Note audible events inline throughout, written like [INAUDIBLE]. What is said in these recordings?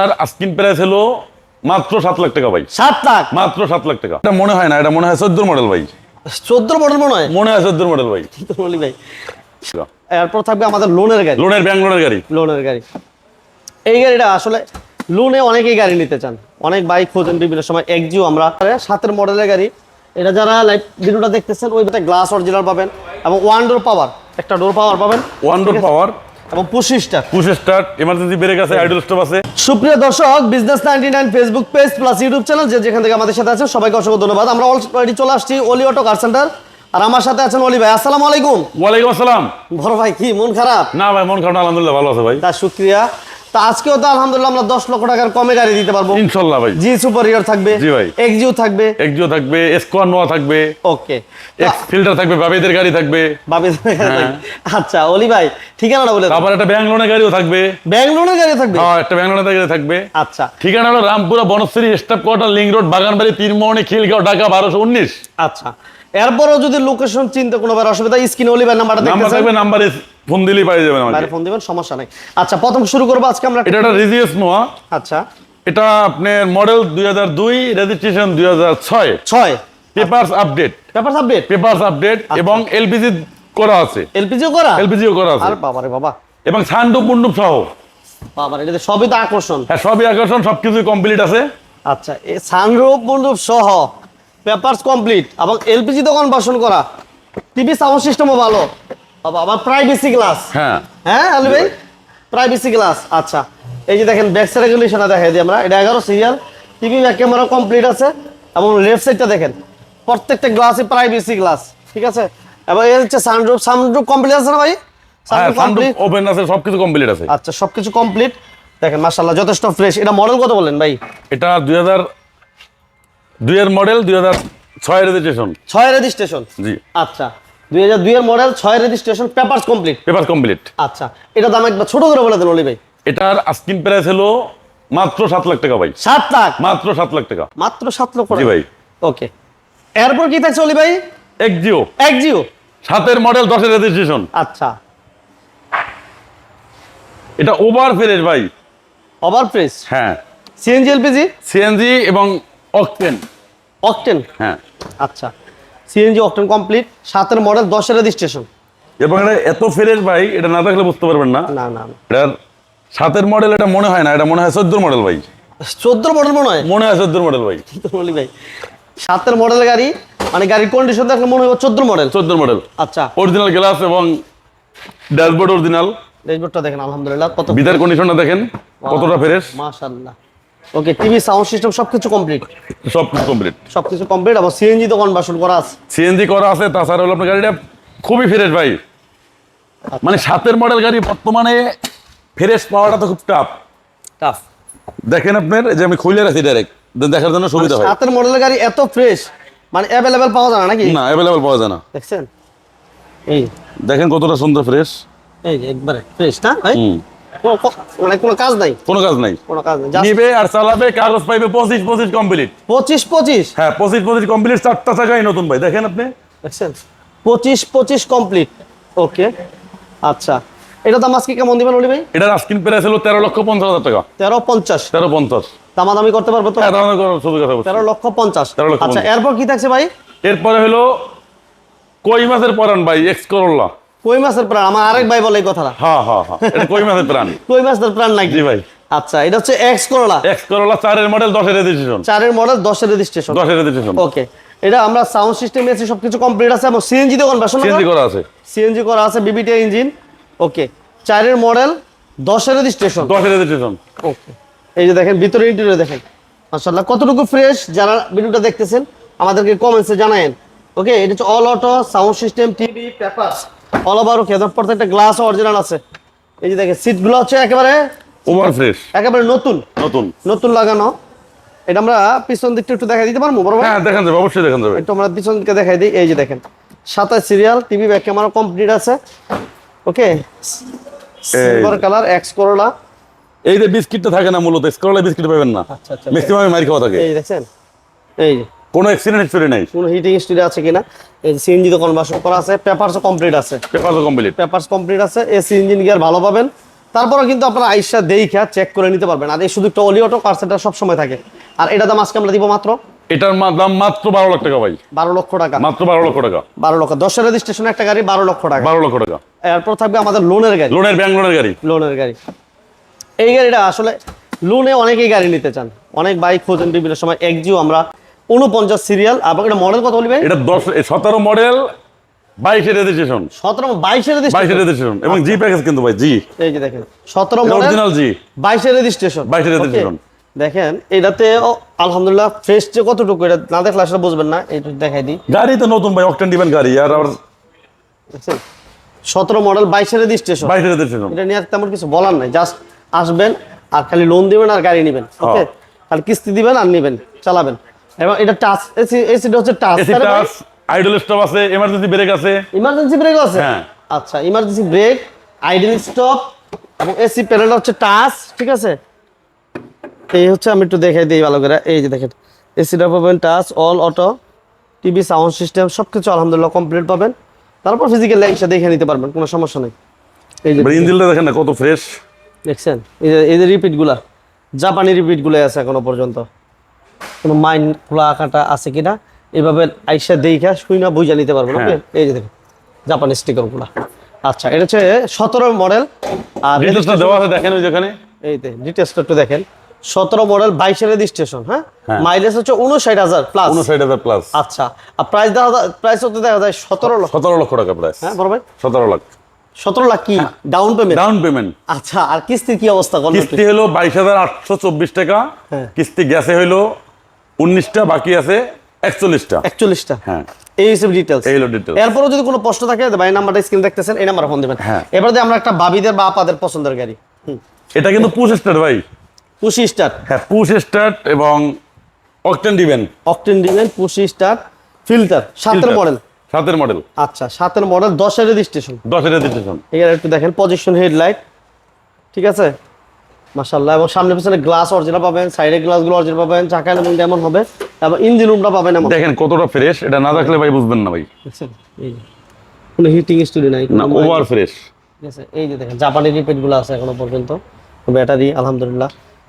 আর asking price হলো মাত্র সাত লাখ টাকা ভাই। সাত লাখ? মাত্র সাত লাখ টাকা। এটা মনে হয় না এটা মনে হয় চোদ্দ মডেল ভাই। চোদ্দ মডেল মনে হয়? মনে হয় চোদ্দ মডেল ভাই। তো ভাই। এরপর থাকবে আমাদের লোনের গাড়ি। লোনের ব্যাংক লোনের গাড়ি। লোনের গাড়ি। এই গাড়িটা আসলে লোনে অনেকেই গাড়ি নিতে চান। অনেক বাইক খোঁজেন বিভিন্ন সময়। একজিও আমরা। সাতের মডেলের গাড়ি। এটা যারা লাইভ ভিডিওটা দেখতেছেন ওই গ্লাস অরিজিনাল পাবেন এবং ওয়ান ডোর পাওয়ার একটা ডোর পাওয়ার পাবেন। ওয়ান ডোর পাওয়ার এবং পঁচিশটা পুশ স্টার্ট ইমার্জেন্সি ব্রেক আছে আইডল স্টপ আছে। সুপ্রিয় দর্শক business ninety nine Facebook page plus YouTube channel যে যেখান থেকে আমাদের সাথে আছেন সবাইকে অসংখ্য ধন্যবাদ। আমরা অলরেডি চলে আসছি অলি অটো কার সেন্টার আর আমার সাথে আছেন অলি ভাই আসসালামু আলাইকুম। ওয়ালাইকুম আসসালাম। বড় ভাই কি মন খারাপ? না ভাই মন খারাপ না, আলহামদুলিল্লাহ ভালো আছে ভাই। তা শুক্রিয়া। তা আজকেও তো আলহামদুলিল্লাহ আমরা দশ লক্ষ টাকার কমে গাড়ি দিতে পারব। ইনশাল্লাহ ভাই। জি থাকবে জি ভাই। এক্সিও থাকবে। এক্সিও থাকবে স্কোয়ার নোয়া থাকবে। ওকে। এক্স ফিল্টার থাকবে বাবিদের গাড়ি থাকবে। হ্যাঁ। আচ্ছা অলি ভাই ঠিকানাটা বলে। তারপর একটা ব্যাংলোনের গাড়িও থাকবে। ব্যাঙ্গালোরের গাড়ি থাকবে? হ্যাঁ একটা ব্যাংক গাড়ি থাকবে। আচ্ছা। ঠিকানা হলো Rampura Banasree staff quarter link road Baganbari Tinmohoni Khilgaon Dhaka বারোশো উনিশ। আচ্ছা। এরপরও যদি লোকেশন চিনতে কোনো বার অসুবিধা স্ক্রিনে অলি ভাই নাম্বারটা নাম্বার থাকবে নাম্বারে ফোন দিলেই পাই যাবেন আমাকে। ফোন দিবেন সমস্যা নাই। আচ্ছা প্রথম শুরু করব আজকে আমরা এটা একটা রিজিএস নোয়া আচ্ছা। এটা আপনার মডেল দুই হাজার দুই রেজিস্ট্রেশন দুই হাজার ছয়। ছয়। Papers update paper update papers update এবং এলপিজি করা আছে। এলপিজিও করা? এলপিজিও করা আছে। আর বাবারে বাবা। এবং সানডুপ মুন্ডুপ সহ। বাবারে এটাতে সবই তো আকর্ষণ। হ্যাঁ সবই আকর্ষণ সবকিছু কমপ্লিট আছে। আচ্ছা এই সানরূপ মণ্ডপ সহ। পেপারস কমপ্লিট এবং এলপিজি দোকান বাসন করা। টিভি সাউন্ড সিস্টেমও ভালো। আবার প্রাইভেসি গ্লাস হ্যাঁ। হ্যাঁ আলু ভাই? প্রাইভেসি গ্লাস আচ্ছা। এই যে দেখেন ব্যাক সাইড রেগুলেশনটা দেখাই দিই আমরা। এটা এগারো serial TV back camera complete আছে। এবং লেফট সাইডটা দেখেন। প্রত্যেকটা গ্লাসই প্রাইভেসি গ্লাস ঠিক আছে? এবং এই হচ্ছে সানরুফ সানরুফ কমপ্লিট আছে না ভাই? হ্যাঁ সানরুফ কমপ্লিট ওপেন আছে সবকিছু কমপ্লিট আছে। আচ্ছা সবকিছু কমপ্লিট দেখেন মাশাআল্লাহ যথেষ্ট ফ্রেশ এটা মডেল কত বলেন ভাই? এটা দুই হাজার দুইয়ের মডেল দুই হাজার ছয় রেজিস্ট্রেশন ছয় রেজিস্ট্রেশন জি। আচ্ছা। দুই হাজার দুইয়ের মডেল ছয় registration papers complete paper complete আচ্ছা। এটা দাম একবার ছোট করে বলে দেন অলি ভাই। এটার আস্কিন প্রাইস হলো মাত্র সাত লাখ টাকা ভাই। সাত লাখ? মাত্র সাত লাখ টাকা। মাত্র সাত লক্ষ জি ভাই। ওকে। এরপর কি থাকছে অলি ভাই? এক্সিও এক জিও? সাতের মডেল দশের রেজিস্ট্রেশন আচ্ছা। এটা ওভার ফ্রেশ ভাই। ওভার প্রেস হ্যাঁ। সিএনজি এলপিজি সিএনজি এবং অকটেন অকটেন হ্যাঁ। আচ্ছা। সিএনজি অকটেন কমপ্লিট সাতের মডেল দশের রেজিস্ট্রেশন এবং এটা এত ফ্রেশ ভাই এটা না দেখলে বুঝতে পারবেন না। না না এটার সাতের মডেল এটা মনে হয় না এটা মনে হয় চোদ্দোর মডেল ভাই। চোদ্দ মডেল মনে হয়? মনে হয় চোদ্দোর মডেল ভাই। ভাই। সাতের মডেল গাড়ি মানে গাড়ির কন্ডিশন দেখলে মনে হয় চোদ্দ মডেল চোদ্দোর মডেল আচ্ছা। অরিজিনাল গ্লাস এবং ড্যাশবোর্ড অরিজিনাল ড্যাশবোর্ডটা দেখেন আলহামদুলিল্লাহ কত বিদার কন্ডিশনটা দেখেন কতটা ফ্রেশ মাশাআল্লাহ। ওকে টিভি সাউন্ড সিস্টেম সবকিছু কমপ্লিট সব কিছু কমপ্লিট সবকিছু কমপ্লিট আবার সিএনজি তো কনভার্সন করা আছে। সিএনজি করা আছে তাছাড়া হলো আপনার গাড়িটা খুবই ফ্রেশ ভাই। মানে সাতের মডেল গাড়ি বর্তমানে ফ্রেশ পাওয়াটা তো খুব টাফ টাফ দেখেন আপনার যে আমি খুলে রাখছি ডাইরেক্ট দেখার জন্য সুবিধা হয়। সাতের মডেলের গাড়ি এত ফ্রেশ মানে অ্যাভেলেবেল পাওয়া যায় না নাকি? না অ্যাভেলেবল পাওয়া যায় না। দেখছেন? এই। দেখেন কতটা সুন্দর ফ্রেশ এই একবারে ফ্রেশ না ভাই? মানে কোনো কাজ নাই। কোনো কাজ নাই। কোনো কাজ নাই। নিবে আর চালাবে কাগজ পাইবে পঁচিশ পঁচিশ কমপ্লিট পঁচিশ পঁচিশ? হ্যাঁ পঁচিশ পঁচিশ কমপ্লিট চারটা চাকাই নতুন ভাই। দেখেন আপনি। দেখছেন? পঁচিশ পঁচিশ কমপ্লিট ওকে আচ্ছা। এটা দাম আজকে কেমন দিবেন অলি ভাই? এটার আস্কিন প্রাইস হলো তেরো লক্ষ পঞ্চাশ হাজার টাকা। তেরো পঞ্চাশ। তেরো পঞ্চাশ। দামাদামি করতে পারব তো? হ্যাঁ। তেরো লক্ষ পঞ্চাশ। 13 আচ্ছা এরপর কি থাকছে ভাই? এরপরে হলো কই মাসের পরান ভাই? এক্স করোলা কই মাছের প্রাণ? আমার আরেক ভাই বলে এই কথাটা। হ্যাঁ হ্যাঁ হ্যাঁ এটা কই মাসের প্রাণ? [LAUGHS] কই মাছের প্রাণ নাকি? জি ভাই। আচ্ছা এটা হচ্ছে এক্স করোলা এক্স করোলা চারের মডেল দশের রেজিস্ট্রেশন চারের মডেল দশের রেজিস্ট্রেশন দশের রেজিস্ট্রেশন ওকে এটা আমরা সাউন্ড সিস্টেম এসে সবকিছু কমপ্লিট আছে এবং সিএনজি তো কনভার্সন সিএনজি করা আছে। সিএনজি করা আছে বিবিটি ইঞ্জিন ওকে চারের মডেল দশের রেজিস্ট্রেশন দশের রেজিস্ট্রেশন ওকে এই যে দেখেন ভিতরে ইন্টেরিয়র দেখেন। মাশাআল্লাহ কতটুকু ফ্রেশ যারা ভিডিওটা দেখতেছেন আমাদেরকে কমেন্টসে জানায়েন। ওকে এটা হচ্ছে all auto sound system TV paper all over okay প্রত্যেকটা গ্লাস অরিজিনাল আছে। এই যে দেখেন সিটগুলো হচ্ছে একেবারে ওভার ফ্রেশ একেবারে নতুন। নতুন। নতুন লাগানো। এটা আমরা পিছন দিকটা একটু দেখাই দিতে পারব বড় হ্যাঁ দেখান যাবে অবশ্যই দেখান যাবে। একটু আমরা পিছন দিকে দেখাই দিই। এই যে দেখেন সাতাশ serial TV back camera complete আছে। Okay silver colour X Corolla এই যে বিস্কিটটা থাকে না মূলত স্করলা বিস্কিট পাবেন না। আচ্ছা আচ্ছা ম্যাক্সিমাম মার খাওয়া থাকে। এই দেখছেন? এই যে। কোনো অ্যাক্সিডেন্ট হিস্টোরি নাই। কোনো হিটিং স্টুডিও আছে কিনা? এই সিএনজি তো কনভার্সন করা আছে পেপারসও কমপ্লিট আছে। পেপার কমপ্লিট পেপারস কমপ্লিট আছে এসি ইঞ্জিন গিয়ার ভালো পাবেন। তারপরে কিন্তু আপনারা আইসা দেখা চেক করে নিতে পারবেন। আর এই শুধু একটা অলি অটো পার্সেন্টটা সবসময় থাকে। আর এটা দাম আজকে আমরা দিব মাত্র? এটার দাম মাত্র বারো লাখ টাকা ভাই। বারো লক্ষ টাকা। মাত্র বারো লক্ষ টাকা। বারো লক্ষ। দশের রেজিস্ট্রেশন একটা গাড়ি বারো লক্ষ টাকা। বারো লক্ষ টাকা। এরপর থাকবে আমাদের লোনের গাড়ি। লোনের ব্যাংক লোনের গাড়ি। লোনের গাড়ি। এই গাড়িটা আসলে লোনে অনেকেই গাড়ি নিতে চান। অনেক বাইক খোঁজেন বিভিন্ন সময়। একজিও আমরা উনপঞ্চাশ সিরিয়াল এবং এটা মডেল কত বলবে এটা দশ সতেরো মডেল বাইশের রেজিস্ট্রেশন সতেরো বাইশের বাইশের রেজিস্ট্রেশন রেজিস্ট্রেশন এবং জি প্যাকেজ কিন্তু ভাই জি এই যে দেখেন সতেরো মডেল অরিজিনাল জি বাইশের রেজিস্ট্রেশন 22 এর registration। দেখেন এটাতে আলহামদুলিল্লাহ ফ্রেশ যে কতটুকু এটা না দেখলে আসলে বুঝবেন না দেখাই দিই। গাড়ি তো নতুন ভাই অকটেন দিবেন গাড়ি আর আবার দেখছেন সতেরো মডেল বাইশের রেজিস্ট্রেশন বাইশের রেজিস্ট্রেশন এটা নিয়ে আর তেমন কিছু বলার নাই জাস্ট আসবেন আর খালি লোন দিবেন আর গাড়ি নেবেন ওকে। খালি কিস্তি দিবেন আর নেবেন চালাবেন। এবং এটা টাচ এসি এসিটা হচ্ছে টাচ টাচ আইডল স্টপ আছে এমার্জেন্সি ব্রেক আছে। ইমার্জেন্সি ব্রেক আছে? হ্যাঁ। আচ্ছা ইমার্জেন্সি ব্রেক আইডেল স্টপ এবং এসি প্যানেল হচ্ছে টাচ ঠিক আছে? এই হচ্ছে আমি একটু দেখাই দিই ভালো করে এই যে দেখেন এসিটা পাবেন touch all auto TV sound system সব কিছু আলহামদুলিল্লাহ কমপ্লিট পাবেন। তারপর ফিজিক্যাল লাইফটা দেখে নিতে পারবেন কোনো সমস্যা নেই। এই যে ইঞ্জিনটা দেখেন। না কত ফ্রেশ দেখছেন? এই যে এই যে রিপিটগুলা জাপানি রিপিটগুলো আছে এখনও পর্যন্ত। কোনো মাইন খোলা কাটা আছে কিনা এইভাবে আইসা দেখা শুই না বুঝা নিতে পারবেন ওকে? হ্যাঁ। এই যে দেখুন জাপানি স্টিকারগুলা। আচ্ছা এটা হচ্ছে সতেরো মডেল আর দেওয়া আছে দেখেন ওই যেখানে এই ডিটেলসটা একটু দেখেন। সতেরো মডেল বাইশের রেজিস্ট্রেশন হ্যাঁ? হ্যাঁ। মাইলেজ হচ্ছে উনষাট হাজার প্লাস উনষাট হাজার প্লাস আচ্ছা আর প্রাইস দেখা প্রাইস হতে দেখা যায় সতেরো লক্ষ। সতেরো লক্ষ টাকা প্রাইস হ্যাঁ বড় ভাই? সতেরো লাখ। সতেরো লাখ কি? ডাউন পেমেন্ট ডাউন পেমেন্ট আচ্ছা আর কিস্তির কি অবস্থা? কিস্তি হলো বাইশ হাজার আটশো চব্বিশ টাকা। হ্যাঁ। কিস্তি গ্যাসে হইল উনিশটা বাকি আছে একচল্লিশটা। একচল্লিশটা। হ্যাঁ। এই হিসেবে ডিটেলস এই হলো ডিটেলস এরপরও যদি কোনো প্রশ্ন থাকে ভাই নাম্বারটা স্ক্রিন দেখতেছেন এই নাম্বারে ফোন দিবেন। হ্যাঁ। এবার দিয়ে আমরা একটা বাবিদের বা আপাদের পছন্দের গাড়ি এটা কিন্তু পুশ স্টার্ট ভাই। পুশি স্টার হ্যাঁ পুশ স্টার্ট এবং অকটেন দিবেন অকটেন দিবেন পুশি স্টার ফিল্টার সাতের মডেল সাতের মডেল আচ্ছা সাতের মডেল দশের রেজিস্ট্রেশন দশের রেজিস্ট্রেশন এখানে একটু দেখেন পজিশন হেডলাইট ঠিক আছে? মাশাল্লাহ এবং সামনে পিছনে গ্লাস অরিজিনাল পাবেন সাইডে গ্লাসগুলো অরিজিনাল পাবেন চাকা এবং এমন হবে এবং ইঞ্জিন রুমটা পাবেন এমন। দেখেন কতটা ফ্রেশ এটা না দেখলে ভাই বুঝবেন না ভাই। যে। কোনো হিটিং স্টুডি নাই না ওভার ফ্রেশ এই যে দেখেন জাপানি রিপিটগুলো আছে এখনও পর্যন্ত ব্যাটারি আলহামদুলিল্লাহ।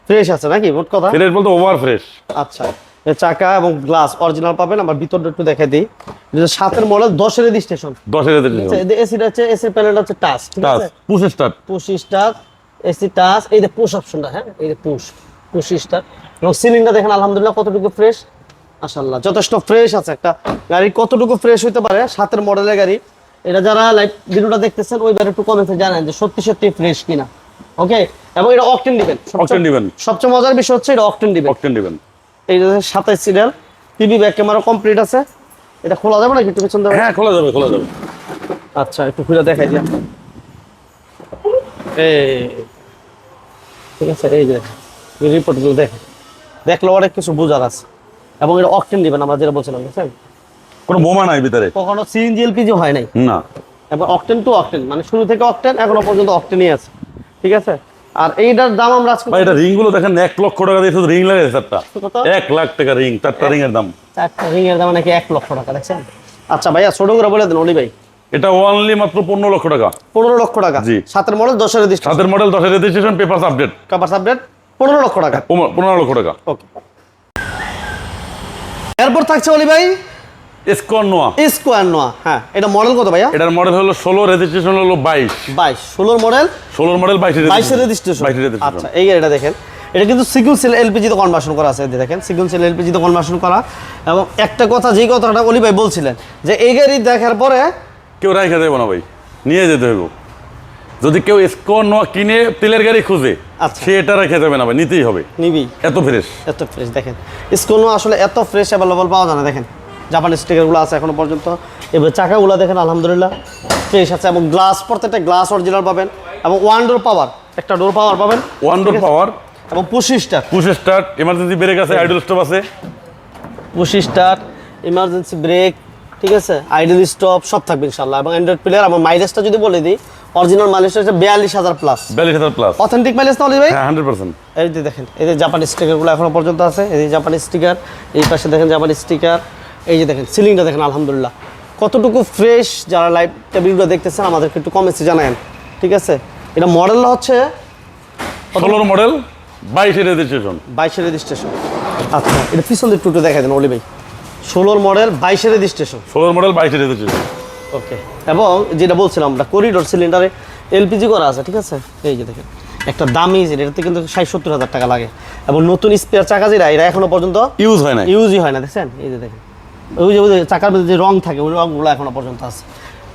ফ্রেশ আছে নাকি মোট কথা? ফ্রেশ বলতে ওভার ফ্রেশ আচ্ছা চাকা এবং গ্লাস অরিজিনাল পাবেন আমার ভিতরটা একটু দেখে দিই। হচ্ছে সাতের মডেল দশের রেজিস্ট্রেশন দশের রেজিস্ট্রেশন এসিটা হচ্ছে এসির প্যানেলটা হচ্ছে টাচ ঠিক আছে? Push start push start AC touch এই যে পুশ অপশনটা হ্যাঁ? এই যে পুশ পুশ স্টার এবং সিলিংটা দেখেন আলহামদুলিল্লাহ কতটুকু ফ্রেশ মাশাআল্লাহ যথেষ্ট ফ্রেশ আছে একটা গাড়ি। কতটুকু ফ্রেশ হইতে পারে? সাতের মডেলের গাড়ি। এটা যারা লাইভ ভিডিওটা দেখতেছেন ওই ব্যাপারে একটু কমেন্টে জানান যে সত্যি সত্যি ফ্রেশ কিনা। ওকে এবং এটা অকটেন দিবেন। Octane দিবেন। সবচেয়ে মজার বিষয় হচ্ছে এটা অকটেন দিবেন। অকটেন দিবেন। এই যে সাতাইশ serial TV back camera complete আছে। এটা খোলা যাবে নাকি একটু পেছন দেবে হ্যাঁ খোলা যাবে খোলা যাবে। আচ্ছা একটু খুলে দেখাই দিয়া এই ঠিক আছে? এই যে রিপোর্টগুলো দেখেন। দেখলে অনেক কিছু বোঝার আছে। এবং এটা অকটেন দিবেন আমরা যেটা বলছিলাম বুঝছেন? কোনো বোমা নাই ভিতরে। কখনো সিএনজি এলপিজি হয় নাই? না। এবং অকটেন টু অকটেন মানে শুরু থেকে অকটেন এখনও পর্যন্ত অকটেনই আছে। ঠিক আছে? আর এইটার দাম আমরা আজকে ভাই এটা রিংগুলো দেখেন এক লক্ষ টাকা দিয়ে শুধু রিং লাগে চারটা কত? এক লাখ টাকা রিং চারটা রিং এর দাম। চারটা রিং এর দাম নাকি এক লক্ষ টাকা দেখছেন? আচ্ছা ভাইয়া ছোট করে বলে দেন অলি ভাই। এটা ওনলি মাত্র পনেরো লক্ষ টাকা। পনেরো লক্ষ টাকা। জি। সাতের মডেল দশের রেজিস্টার সাতের মডেল দশের রেজিস্ট্রেশন পেপার আপডেট কাপার সাবডেট পনেরো লক্ষ টাকা। পনেরো লক্ষ টাকা। ওকে। এরপর থাকছে অলি ভাই? স্কোয়ার নোয়া। স্কোয়ার নোয়া হ্যাঁ। এটা মডেল কত ভাইয়া? এটার মডেল হলো ষোলো রেজিস্ট্রেশন হলো বাইশ। বাইশ। ষোলোর মডেল ষোলোর মডেল বাইশের বাইশের রেজিস্ট্রেশন রেজিস্ট্রেশন আচ্ছা এই গাড়িটা দেখেন। এটা কিন্তু সিগুন সেল এলপিজি তে কনভার্সন করা আছে দেখেন। সিগুন সেল এলপিজি তে কনভার্সন করা। এবং একটা কথা যেই কথাটা অলি ভাই বলছিলেন যে এই গাড়ি দেখার পরে কেউ রাইখা দেবো না ভাই নিয়ে যেতে হইব। যদি কেউ স্কোয়ার নোয়া কিনে তেলের গাড়ি খুঁজে আচ্ছা। সে এটা রেখে যাবে না ভাই নিতেই হবে। নিবি। এত ফ্রেশ এত ফ্রেশ দেখেন। স্কোনো আসলে এত ফ্রেশ অ্যাভেলেবল পাওয়া যায় না দেখেন। জাপানি স্টিকারগুলো আছে এখনও পর্যন্ত। এবার চাকাগুলো দেখেন আলহামদুলিল্লাহ ফ্রেশ আছে এবং গ্লাস প্রত্যেকটা গ্লাস অরিজিনাল পাবেন এবং ওয়ান ডোর পাওয়ার একটা ডোর পাওয়ার পাবেন। ওয়ান ডোর পাওয়ার এবং push start push start emergency brake আছে আইডল স্টপ আছে। পুশি স্টার ইমার্জেন্সি ব্রেক ঠিক আছে? আইডল স্টপ সব থাকবে ইনশাল্লাহ এবং অ্যান্ড্রয়েড প্লেয়ার আমার মাইলেজটা যদি বলে দিই অরিজিনাল মাইলেজটা হচ্ছে বিয়াল্লিশ হাজার প্লাস বিয়াল্লিশ হাজার প্লাস অথেন্টিক মাইলেজ তাহলে ভাই? হ্যাঁ হান্ড্রেড পার্সেন্ট এই যে দেখেন এই যে জাপানি স্টিকারগুলো এখনও পর্যন্ত আছে এই যে জাপানি স্টিকার এই পাশে দেখেন জাপানি স্টিকার এই যে দেখেন সিলিংটা দেখেন আলহামদুলিল্লাহ। কতটুকু ফ্রেশ যারা লাইভ টেবিলগুলো দেখতেছেন আমাদেরকে একটু কমেন্টসে জানায়েন ঠিক আছে? এটা মডেল হচ্ছে ষোলোর মডেল বাইশের রেজিস্ট্রেশন বাইশের রেজিস্ট্রেশন আচ্ছা এটা পিছন দিক টুটু দেখাই দেন অলি ভাই। ষোলোর মডেল বাইশের রেজিস্ট্রেশন ষোলোর মডেল বাইশের রেজিস্ট্রেশন ওকে এবং যেটা বলছিলাম আমরা করিডোর সিলিন্ডারে এলপিজি করা আছে ঠিক আছে? এই যে দেখেন একটা দামি জিনিস এটাতে কিন্তু ষাট সত্তর হাজার টাকা লাগে। এবং নতুন স্পেয়ার চাকা যেটা এটা এখনও পর্যন্ত ইউজ হয় না ইউজই হয় না দেখছেন? এই যে দেখেন। ওই যে চাকার মধ্যে যে রং থাকে ওই রংগুলো এখনও পর্যন্ত আছে।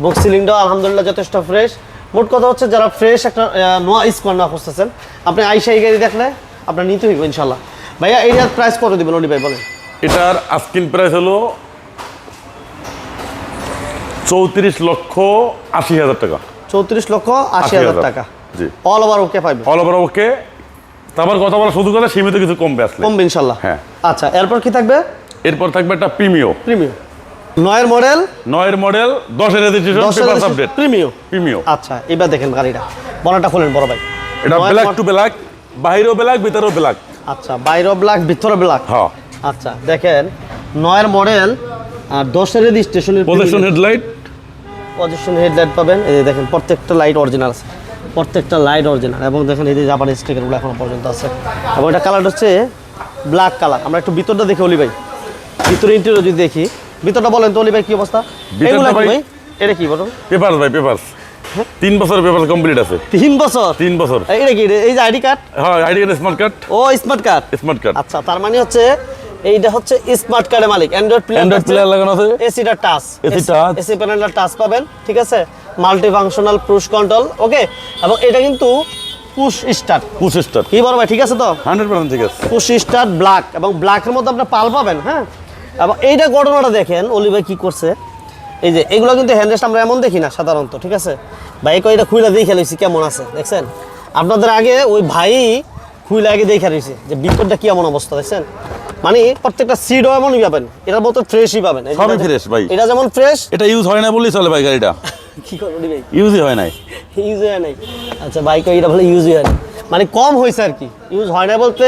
এবং সিলিন্ডার আলহামদুলিল্লাহ যথেষ্ট ফ্রেশ মোট কথা হচ্ছে যারা ফ্রেশ একটা নোয়া স্কোয়ার না খুঁজতেছেন আপনি আইসা এই গাড়ি দেখলে আপনার নিতে হইব ইনশাল্লাহ। ভাইয়া এইটার প্রাইস কত দিবেন অলি ভাই বলেন? এটার আস্কিন প্রাইস হলো চৌত্রিশ লক্ষ আশি হাজার টাকা। চৌত্রিশ লক্ষ আশি হাজার টাকা। জি। অল ওভার ওকে পাইবে। অল ওভার ওকে তারপর কথা বলা শুধু কথা সীমিত কিছু কমবে আসলে। কমবে ইনশাল্লাহ। হ্যাঁ। আচ্ছা এরপর কি থাকবে? এরপর থাকবে একটা প্রিমিও প্রিমিয়াম নয়ের মডেল নয়ের মডেল দশের registration paper update premium Premio আচ্ছা এবার দেখেন গাড়িটা। খোলেন বড় ভাই। এটা ব্ল্যাক টু ব্ল্যাক বাহিরেও ব্ল্যাক ভিতরেও ব্ল্যাক আচ্ছা বাইরেও ব্ল্যাক ভিতরে ব্ল্যাক হ্যাঁ। আচ্ছা দেখেন নয়ের মডেল আর দশের রেজিস্ট্রেশনের পজিশন হেডলাইট পজিশন হেডলাইট পাবেন। এই দেখেন প্রত্যেকটা লাইট অরিজিনাল আছে। প্রত্যেকটা লাইট অরিজিনাল এবং দেখেন এই যে জাপানি স্টিকারগুলো এখনও পর্যন্ত আছে। এবং এটা কালার হচ্ছে ব্ল্যাক কালার আমরা একটু ভিতরটা দেখি অলি ভাই। ভিতরে ইন্টেরিয়র যদি দেখি। ভিতরটা বলেন তো অলি ভাই কি অবস্থা? এগুলা ভাই- এটা কি বলুন? পেপার ভাই পেপার তিন বছর পেপার কমপ্লিট আছে। তিন বছর? তিন বছর। এটা কি এই যে আইডি কার্ড হ্যাঁ আইডি কার্ড স্মার্ট কার্ড ও স্মার্ট কার্ড স্মার্ট কার্ড আচ্ছা তার মানে হচ্ছে এইটা হচ্ছে স্মার্ট কার্ডের মালিক অ্যান্ড্রয়েড প্লেয়ার অ্যান্ড্রয়েড প্লেয়ার লাগানো আছে? এসিটা টাচ AC touch। এসি প্যানেলটা টাচ পাবেন ঠিক আছে? Multi functional push control okay এবং এটা কিন্তু পুশ স্টার্ট পুশ স্টার কি বড় ভাই ঠিক আছে তো? হান্ড্রেড পার্সেন্ট ঠিক আছে। পুশ স্টার্ট ব্ল্যাক এবং ব্ল্যাকের মধ্যে আপনার পাল পাবেন হ্যাঁ? এবং এইটা ঘটনাটা দেখেন অলি ভাই কি করছে? এই যে এগুলো কিন্তু হ্যান্ডরেস্ট আমরা এমন দেখি না সাধারণত ঠিক আছে? ভাই এটা খুইলা দিয়ে খেলেছি কেমন আছে দেখছেন? আপনাদের আগে ওই ভাই খুইলা আগে দেখে রয়েছে যে বিপদটা কি এমন অবস্থা দেখছেন? মানে প্রত্যেকটা সিটও এমনই পাবেন। এটার মতো ফ্রেশই পাবেন। সবই fresh ভাই। এটা যেমন ফ্রেশ এটা ইউজ হয় না বললেই চলে ভাই গাড়িটা। [LAUGHS] কি করব ভাই? ইউজই হয় নাই। ইউজ হয় নাই। আচ্ছা বাইক এটা বলে ইউজ হয় না মানে কম হয়েছে আর কি। ইউজ হয় না বলতে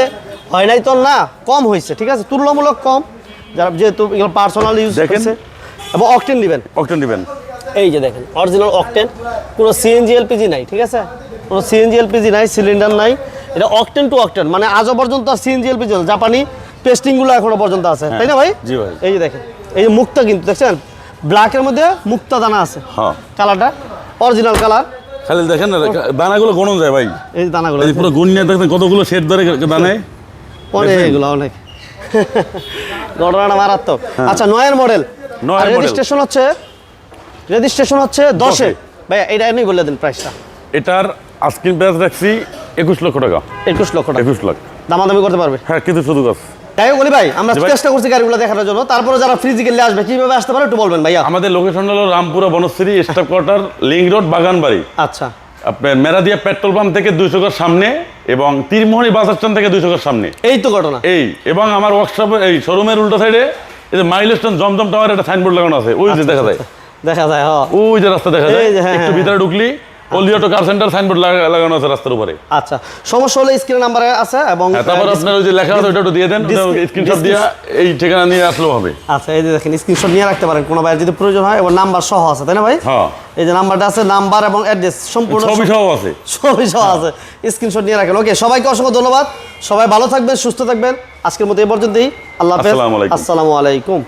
হয় নাই তো না কম হয়েছে ঠিক আছে? তুলনামূলক কম। যারা যেহেতু এগুলো পার্সোনাল ইউজ দেখেন। করছে। এবং অকটেন নেবেন। অকটেন দিবেন এই যে দেখেন অরিজিনাল অকটেন কোনো সিএনজি এলপিজি নাই ঠিক আছে? কোনো সিএনজি এলপিজি নাই সিলিন্ডার নাই। এটা অকটেন টু অকটেন মানে আজও পর্যন্ত সিএনজি এলপিজি জাপানি পেস্টিংগুলো এখনও পর্যন্ত আছে তাই না ভাই? জি ভাই। এই যে দেখেন এই যে মুক্তা কিন্তু দেখছেন? ব্ল্যাকের মধ্যে মুক্তা দানা আছে। হ্যাঁ। কালারটা অরিজিনাল কালার খালি দেখেন না দানাগুলো গণন যায় ভাই। এই দানাগুলো এই পুরো গুনিয়া দেখেন কতগুলো শেড ধরে দানায়। অনেক এগুলো অনেক। ঘটনাটা মারাত্মক। আচ্ছা নয়ের মডেল হ্যাঁ। রেজিস্ট্রেশন হচ্ছে রেজিস্ট্রেশন হচ্ছে দশে। ভাই এটা এমনি বলে দিন প্রাইসটা এটার আস্কিন প্রাইস রাখছি একুশ লক্ষ টাকা। একুশ লক্ষ টাকা। একুশ লাখ। দামাদামি করতে পারবে। হ্যাঁ কিন্তু শুধু গাছ বলি ভাই আমরা চেষ্টা করছি গাড়িগুলো দেখানোর জন্য। তারপরে যারা ফিজিক্যালি আসবে কীভাবে আসতে পারে একটু বলবেন ভাইয়া। আমাদের লোকেশন হলো Rampura Banasree staff quarter link road Baganbari. আচ্ছা। আপনার মেরাদিয়া পেট্রোল পাম্প থেকে দুইশো গজ সামনে এবং তীরমোহনী বাস স্ট্যান্ড থেকে দুইশো গজ সামনে। এই তো ঘটনা। এই এবং আমার ওয়ার্কশপে এই শোরুমের উল্টো সাইডে এই যে মাইলস্টোন জমজম টাওয়ার একটা সাইনবোর্ড লাগানো আছে। ওই যে দেখা যায়। [LAUGHS] দেখা যায় হ্যাঁ ওই যে রাস্তা দেখা যায়। হ্যাঁ, একটু হ্যাঁ, ভিতরে ঢুকলি কার সেন্টার সাইনবোর্ড লাগানো আছে রাস্তার উপরে। আচ্ছা সমস্যা হলে স্ক্রিন নাম্বারে আছে এবং হ্যাঁ, তারপর আপনার ওই যে লেখা আছে ওটা একটু দিয়ে দেন স্ক্রিনশট দিয়ে এই ঠিকানা নিয়ে আসলেও হবে। আচ্ছা এই যে দেখেন স্ক্রিনশট নিয়ে রাখতে পারেন কোনো ভাইয়ের যদি প্রয়োজন হয় এবং নাম্বার সহ আছে তাই না ভাই? হ্যাঁ। এই যে নাম্বারটা আছে নাম্বার এবং অ্যাড্রেস সম্পূর্ণ ছবি সহ আছে। ছবি সহ আছে স্ক্রিনশট নিয়ে রাখেন। ওকে সবাইকে অসংখ্য ধন্যবাদ। সবাই ভালো থাকবেন সুস্থ থাকবেন। আজকের মতো এই পর্যন্তই। আল্লাহ হাফেজ। আসসালামু আলাইকুম।